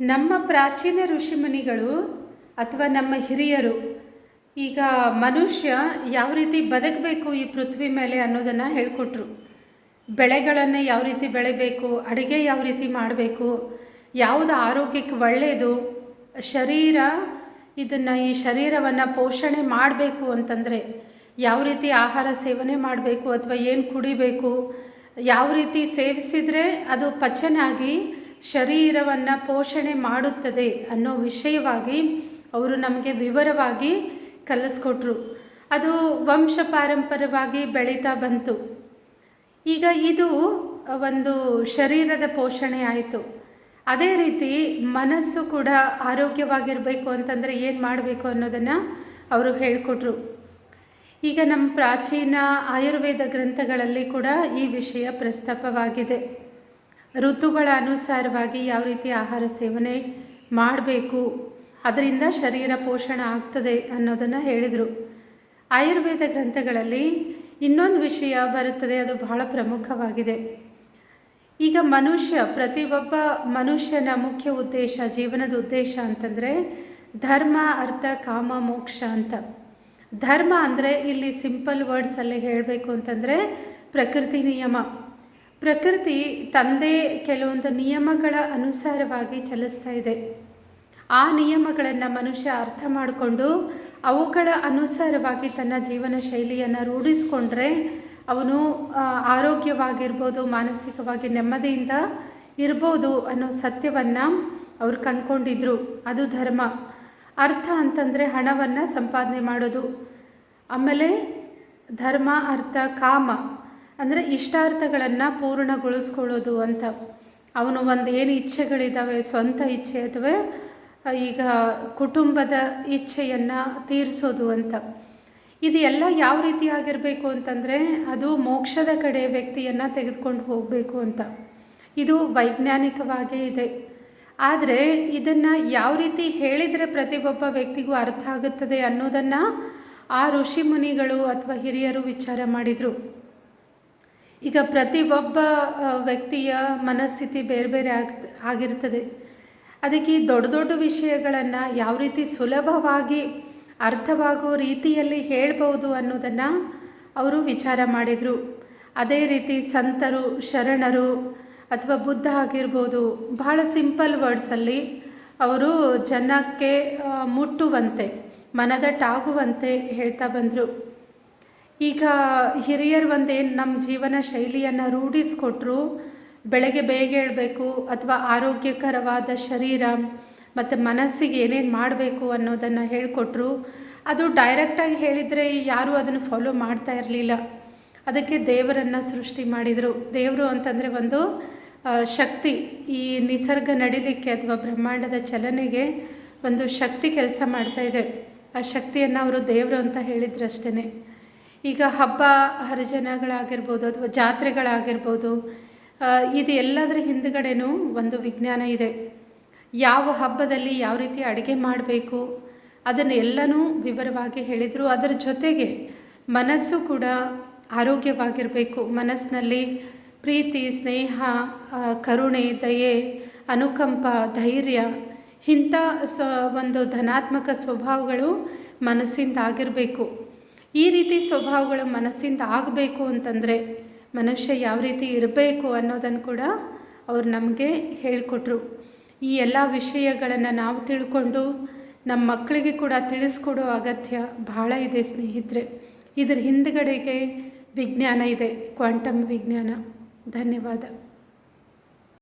ನಮ್ಮ ಪ್ರಾಚೀನ ಋಷಿಮುನಿಗಳು ಅಥವಾ ನಮ್ಮ ಹಿರಿಯರು, ಈಗ ಮನುಷ್ಯ ಯಾವ ರೀತಿ ಬದುಕಬೇಕು ಈ ಪೃಥ್ವಿ ಮೇಲೆ ಅನ್ನೋದನ್ನು ಹೇಳಿಕೊಟ್ರು. ಬೆಳೆಗಳನ್ನು ಯಾವ ರೀತಿ ಬೆಳಿಬೇಕು, ಅಡುಗೆ ಯಾವ ರೀತಿ ಮಾಡಬೇಕು, ಯಾವುದು ಆರೋಗ್ಯಕ್ಕೆ ಒಳ್ಳೆಯದು ಶರೀರ, ಇದನ್ನು ಈ ಶರೀರವನ್ನು ಪೋಷಣೆ ಮಾಡಬೇಕು ಅಂತಂದರೆ ಯಾವ ರೀತಿ ಆಹಾರ ಸೇವನೆ ಮಾಡಬೇಕು ಅಥವಾ ಏನು ಕುಡಿಬೇಕು, ಯಾವ ರೀತಿ ಸೇವಿಸಿದರೆ ಅದು ಪಚನಾಗಿ ಶರೀರವನ್ನು ಪೋಷಣೆ ಮಾಡುತ್ತದೆ ಅನ್ನೋ ವಿಷಯವಾಗಿ ಅವರು ನಮಗೆ ವಿವರವಾಗಿ ಕಲಿಸ್ಕೊಟ್ರು. ಅದು ವಂಶ ಪಾರಂಪರ್ಯವಾಗಿ ಬೆಳೀತಾ ಬಂತು. ಈಗ ಇದು ಒಂದು ಶರೀರದ ಪೋಷಣೆ ಆಯಿತು. ಅದೇ ರೀತಿ ಮನಸ್ಸು ಕೂಡ ಆರೋಗ್ಯವಾಗಿರಬೇಕು ಅಂತಂದರೆ ಏನು ಮಾಡಬೇಕು ಅನ್ನೋದನ್ನು ಅವರು ಹೇಳಿಕೊಟ್ರು. ಈಗ ನಮ್ಮ ಪ್ರಾಚೀನ ಆಯುರ್ವೇದ ಗ್ರಂಥಗಳಲ್ಲಿ ಕೂಡ ಈ ವಿಷಯ ಪ್ರಸ್ತಾಪವಾಗಿದೆ. ಋತುಗಳ ಅನುಸಾರವಾಗಿ ಯಾವ ರೀತಿ ಆಹಾರ ಸೇವನೆ ಮಾಡಬೇಕು, ಅದರಿಂದ ಶರೀರ ಪೋಷಣ ಆಗ್ತದೆ ಅನ್ನೋದನ್ನು ಹೇಳಿದರು. ಆಯುರ್ವೇದ ಗ್ರಂಥಗಳಲ್ಲಿ ಇನ್ನೊಂದು ವಿಷಯ ಬರುತ್ತದೆ, ಅದು ಬಹಳ ಪ್ರಮುಖವಾಗಿದೆ. ಈಗ ಮನುಷ್ಯ, ಪ್ರತಿಯೊಬ್ಬ ಮನುಷ್ಯನ ಮುಖ್ಯ ಉದ್ದೇಶ, ಜೀವನದ ಉದ್ದೇಶ ಅಂತಂದರೆ ಧರ್ಮ, ಅರ್ಥ, ಕಾಮ, ಮೋಕ್ಷ ಅಂತ. ಧರ್ಮ ಅಂದರೆ ಇಲ್ಲಿ ಸಿಂಪಲ್ ವರ್ಡ್ಸಲ್ಲಿ ಹೇಳಬೇಕು ಅಂತಂದರೆ ಪ್ರಕೃತಿ ನಿಯಮ. ಪ್ರಕೃತಿ ತಂದೆ ಕೆಲವೊಂದು ನಿಯಮಗಳ ಅನುಸಾರವಾಗಿ ಚಲಿಸ್ತಾ ಇದೆ. ಆ ನಿಯಮಗಳನ್ನು ಮನುಷ್ಯ ಅರ್ಥ ಮಾಡಿಕೊಂಡು ಅವುಗಳ ಅನುಸಾರವಾಗಿ ತನ್ನ ಜೀವನ ಶೈಲಿಯನ್ನು ರೂಢಿಸ್ಕೊಂಡ್ರೆ ಅವನು ಆರೋಗ್ಯವಾಗಿರ್ಬೋದು, ಮಾನಸಿಕವಾಗಿ ನೆಮ್ಮದಿಯಿಂದ ಇರ್ಬೋದು ಅನ್ನೋ ಸತ್ಯವನ್ನು ಅವ್ರು ಕಂಡ್ಕೊಂಡಿದ್ರು. ಅದು ಧರ್ಮ. ಅರ್ಥ ಅಂತಂದರೆ ಹಣವನ್ನು ಸಂಪಾದನೆ ಮಾಡೋದು. ಆಮೇಲೆ ಧರ್ಮ, ಅರ್ಥ, ಕಾಮ. ಅಂದರೆ ಇಷ್ಟಾರ್ಥಗಳನ್ನು ಪೂರ್ಣಗೊಳಿಸ್ಕೊಳ್ಳೋದು ಅಂತ. ಅವನು ಒಂದು ಏನು ಇಚ್ಛೆಗಳಿದ್ದಾವೆ ಸ್ವಂತ ಇಚ್ಛೆ ಅಥವಾ ಈಗ ಕುಟುಂಬದ ಇಚ್ಛೆಯನ್ನು ತೀರಿಸೋದು ಅಂತ. ಇದು ಎಲ್ಲ ಯಾವ ರೀತಿ ಆಗಿರಬೇಕು ಅಂತಂದರೆ ಅದು ಮೋಕ್ಷದ ಕಡೆ ವ್ಯಕ್ತಿಯನ್ನು ತೆಗೆದುಕೊಂಡು ಹೋಗಬೇಕು ಅಂತ. ಇದು ವೈಜ್ಞಾನಿಕವಾಗೇ ಇದೆ. ಆದರೆ ಇದನ್ನು ಯಾವ ರೀತಿ ಹೇಳಿದರೆ ಪ್ರತಿಯೊಬ್ಬ ವ್ಯಕ್ತಿಗೂ ಅರ್ಥ ಆಗುತ್ತದೆ ಅನ್ನೋದನ್ನು ಆ ಋಷಿ ಮುನಿಗಳು ಅಥವಾ ಹಿರಿಯರು ವಿಚಾರ ಮಾಡಿದರು. ಈಗ ಪ್ರತಿ ಒಬ್ಬ ವ್ಯಕ್ತಿಯ ಮನಸ್ಥಿತಿ ಬೇರೆ ಬೇರೆ ಆಗ್, ಆಗಿರ್ತದೆ. ಅದಕ್ಕೆ ದೊಡ್ಡ ದೊಡ್ಡ ವಿಷಯಗಳನ್ನು ಯಾವ ರೀತಿ ಸುಲಭವಾಗಿ ಅರ್ಥವಾಗೋ ರೀತಿಯಲ್ಲಿ ಹೇಳ್ಬೋದು ಅನ್ನೋದನ್ನು ಅವರು ವಿಚಾರ ಮಾಡಿದರು. ಅದೇ ರೀತಿ ಸಂತರು, ಶರಣರು ಅಥವಾ ಬುದ್ಧ ಆಗಿರ್ಬೋದು, ಬಹಳ ಸಿಂಪಲ್ ವರ್ಡ್ಸಲ್ಲಿ ಅವರು ಜನಕ್ಕೆ ಮುಟ್ಟುವಂತೆ ಮನದಟ್ಟಾಗುವಂತೆ ಹೇಳ್ತಾ ಬಂದರು. ಈಗ ಹಿರಿಯರು ಒಂದೇನು ನಮ್ಮ ಜೀವನ ಶೈಲಿಯನ್ನು ರೂಢಿಸ್ಕೊಟ್ರು, ಬೆಳಗ್ಗೆ ಬೇಗ ಹೇಳಬೇಕು ಅಥವಾ ಆರೋಗ್ಯಕರವಾದ ಶರೀರ ಮತ್ತು ಮನಸ್ಸಿಗೆ ಏನೇನು ಮಾಡಬೇಕು ಅನ್ನೋದನ್ನು ಹೇಳಿಕೊಟ್ರು. ಅದು ಡೈರೆಕ್ಟಾಗಿ ಹೇಳಿದರೆ ಯಾರೂ ಅದನ್ನು ಫಾಲೋ ಮಾಡ್ತಾ ಇರಲಿಲ್ಲ. ಅದಕ್ಕೆ ದೇವರನ್ನು ಸೃಷ್ಟಿ ಮಾಡಿದರು. ದೇವರು ಅಂತಂದರೆ ಒಂದು ಶಕ್ತಿ. ಈ ನಿಸರ್ಗ ನಡಿಲಿಕ್ಕೆ ಅಥವಾ ಬ್ರಹ್ಮಾಂಡದ ಚಲನೆಗೆ ಒಂದು ಶಕ್ತಿ ಕೆಲಸ ಮಾಡ್ತಾ ಇದೆ. ಆ ಶಕ್ತಿಯನ್ನು ಅವರು ದೇವರು ಅಂತ ಹೇಳಿದ್ರು ಅಷ್ಟೇ ಈಗ ಹಬ್ಬ ಹರಿಜನಗಳಾಗಿರ್ಬೋದು ಅಥವಾ ಜಾತ್ರೆಗಳಾಗಿರ್ಬೋದು ಇದು ಎಲ್ಲದರ ಹಿಂದುಗಡೆನೂ ಒಂದು ವಿಜ್ಞಾನ ಇದೆ. ಯಾವ ಹಬ್ಬದಲ್ಲಿ ಯಾವ ರೀತಿ ಅಡುಗೆ ಮಾಡಬೇಕು, ಅದನ್ನು ಎಲ್ಲನೂ ವಿವರವಾಗಿ ಹೇಳಿದರು. ಅದರ ಜೊತೆಗೆ ಮನಸ್ಸು ಕೂಡ ಆರೋಗ್ಯವಾಗಿರಬೇಕು. ಮನಸ್ಸಿನಲ್ಲಿ ಪ್ರೀತಿ, ಸ್ನೇಹ ಕರುಣೆ, ದಯೆ, ಅನುಕಂಪ, ಧೈರ್ಯ, ಇಂಥ ಸ, ಒಂದು ಧನಾತ್ಮಕ ಸ್ವಭಾವಗಳು ಮನಸ್ಸಿಂದ ಆಗಿರಬೇಕು ಈ ರೀತಿ ಸ್ವಭಾವಗಳು ಮನಸ್ಸಿಂದ ಆಗಬೇಕು ಅಂತಂದರೆ ಮನುಷ್ಯ ಯಾವ ರೀತಿ ಇರಬೇಕು ಅನ್ನೋದನ್ನು ಕೂಡ ಅವ್ರು ನಮಗೆ ಹೇಳಿಕೊಟ್ರು. ಈ ಎಲ್ಲ ವಿಷಯಗಳನ್ನು ನಾವು ತಿಳ್ಕೊಂಡು ನಮ್ಮ ಮಕ್ಕಳಿಗೆ ಕೂಡ ತಿಳಿಸ್ಕೊಡೋ ಅಗತ್ಯ ಬಹಳ ಇದೆ ಸ್ನೇಹಿತರೆ. ಇದರ ಹಿಂದುಗಡೆಗೆ ವಿಜ್ಞಾನ ಇದೆ, ಕ್ವಾಂಟಮ್ ವಿಜ್ಞಾನ. ಧನ್ಯವಾದ.